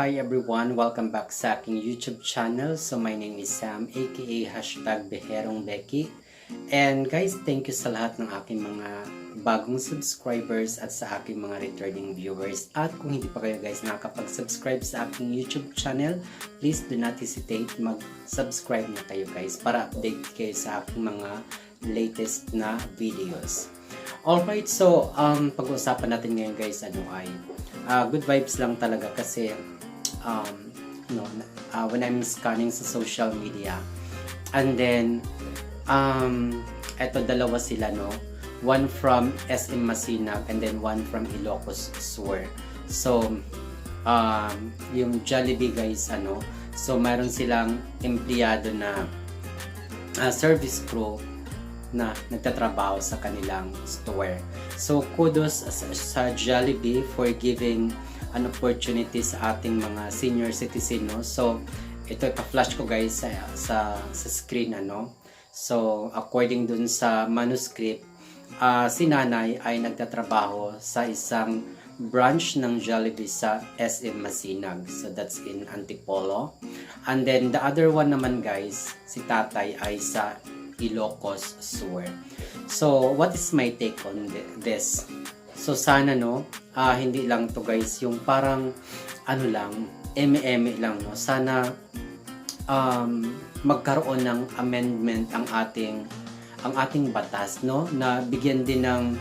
Hi everyone! Welcome back sa aking YouTube channel. So my name is Sam aka hashtag Beherong Becky. And guys, thank you sa lahat ng aking mga bagong subscribers at sa aking mga returning viewers. At kung hindi pa kayo guys nakakapag-subscribe sa aking YouTube channel, please do not hesitate mag-subscribe na kayo guys para update kayo sa aking mga latest na videos. Alright, so um, pag-uusapan natin ngayon guys ano ay uh, good vibes lang talaga kasi um, no, uh, when I'm scanning sa social media. And then um, eto dalawa sila no? One from SM Masinag and then one from Ilocos Sur. So um, yung Jollibee guys ano? So meron silang empleyado na uh, service crew na nagtatrabaho sa kanilang store. So kudos sa, Jollibee for giving an opportunity sa ating mga senior citizen no. So ito ka-flash ko guys sa, sa sa screen ano. So according dun sa manuscript, uh, si nanay ay nagtatrabaho sa isang branch ng Jollibee sa SM Masinag. So that's in Antipolo. And then the other one naman guys, si tatay ay sa Ilocos Sur. So, what is my take on th- this? So, sana no, ah, hindi lang to guys, yung parang, ano lang, eme-eme lang, no? Sana, um, magkaroon ng amendment ang ating, ang ating batas, no? Na bigyan din ng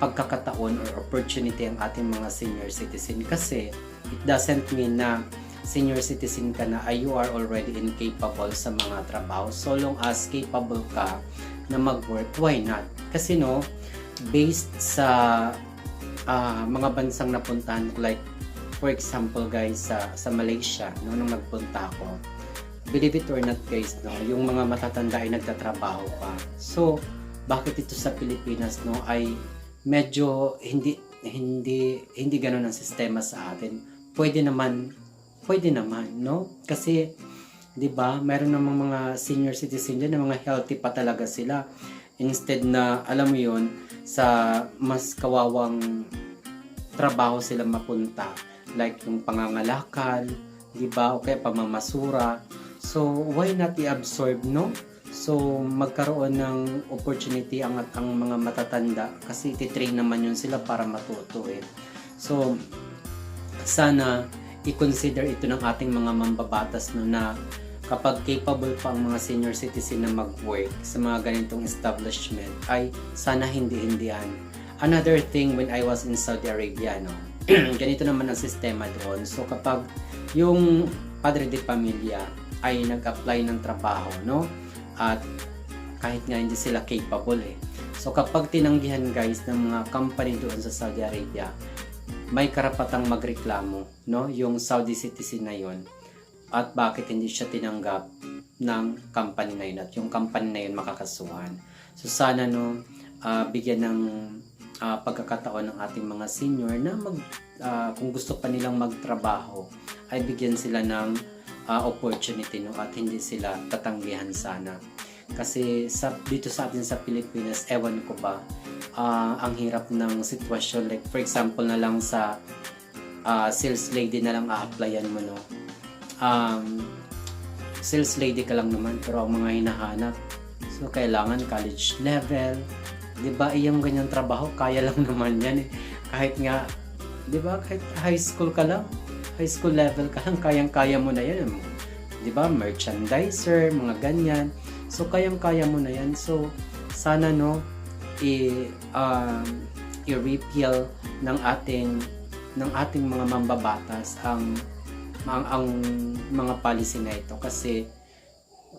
pagkakataon or opportunity ang ating mga senior citizen kasi it doesn't mean na senior citizen ka na ay you are already incapable sa mga trabaho. So long as capable ka na mag-work why not? Kasi no based sa uh, mga bansang napuntahan ko like for example guys sa sa Malaysia no nung nagpunta ako believe it or not guys no yung mga matatanda ay nagtatrabaho pa. So bakit ito sa Pilipinas no ay medyo hindi hindi hindi ganoon ang sistema sa atin? Pwede naman pwede naman, no? Kasi, di ba, meron namang mga senior citizen na mga healthy pa talaga sila. Instead na, alam mo yon sa mas kawawang trabaho sila mapunta. Like yung pangangalakal, di ba? O kaya pamamasura. So, why not i-absorb, no? So, magkaroon ng opportunity ang, ang mga matatanda kasi titrain naman yun sila para matuto eh. So, sana i-consider ito ng ating mga mambabatas no na kapag capable pa ang mga senior citizen na mag-work sa mga ganitong establishment ay sana hindi-hindihan. Another thing when I was in Saudi Arabia, no, ganito naman ang sistema doon. So kapag yung padre de pamilya ay nag-apply ng trabaho, no, at kahit nga hindi sila capable eh. So kapag tinanggihan guys ng mga company doon sa Saudi Arabia, may karapatang magreklamo, no? Yung Saudi citizen na yon at bakit hindi siya tinanggap ng company na yun at yung company na yun makakasuhan. So sana no, uh, bigyan ng uh, pagkakataon ng ating mga senior na mag, uh, kung gusto pa nilang magtrabaho, ay bigyan sila ng uh, opportunity no at hindi sila tatanggihan sana. Kasi sa, dito sa atin sa Pilipinas, ewan ko ba, uh, ang hirap ng sitwasyon. Like for example na lang sa uh, sales lady na lang a-applyan mo, no? Um, sales lady ka lang naman, pero ang mga hinahanap, so kailangan college level, di ba? Iyang ganyang trabaho, kaya lang naman yan eh. Kahit nga, di ba? Kahit high school ka lang, high school level ka lang, kayang-kaya mo na yan. Di ba? Merchandiser, mga ganyan. So, kayang-kaya mo na yan. So, sana no, i, um, i-repeal ng ating ng ating mga mambabatas ang, ang, ang mga policy na ito kasi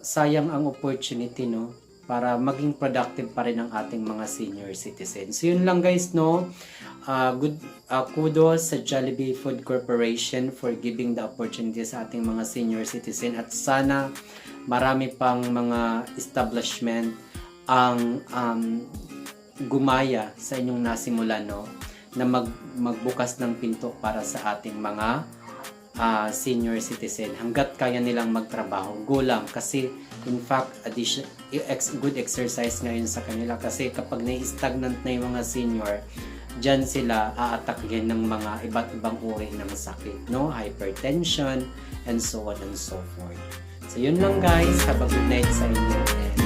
sayang ang opportunity no para maging productive pa rin ang ating mga senior citizens. So yun lang guys no. Uh, good uh, kudos sa Jollibee Food Corporation for giving the opportunity sa ating mga senior citizen at sana marami pang mga establishment ang um, gumaya sa inyong nasimulan no na mag, magbukas ng pinto para sa ating mga uh, senior citizen hanggat kaya nilang magtrabaho go lang kasi in fact addition ex, good exercise ngayon sa kanila kasi kapag na-stagnant na yung mga senior dyan sila aatakihin ng mga iba't ibang uri ng sakit, no? Hypertension, and so on and so forth. So, yun lang guys. Have a good night sa inyo. And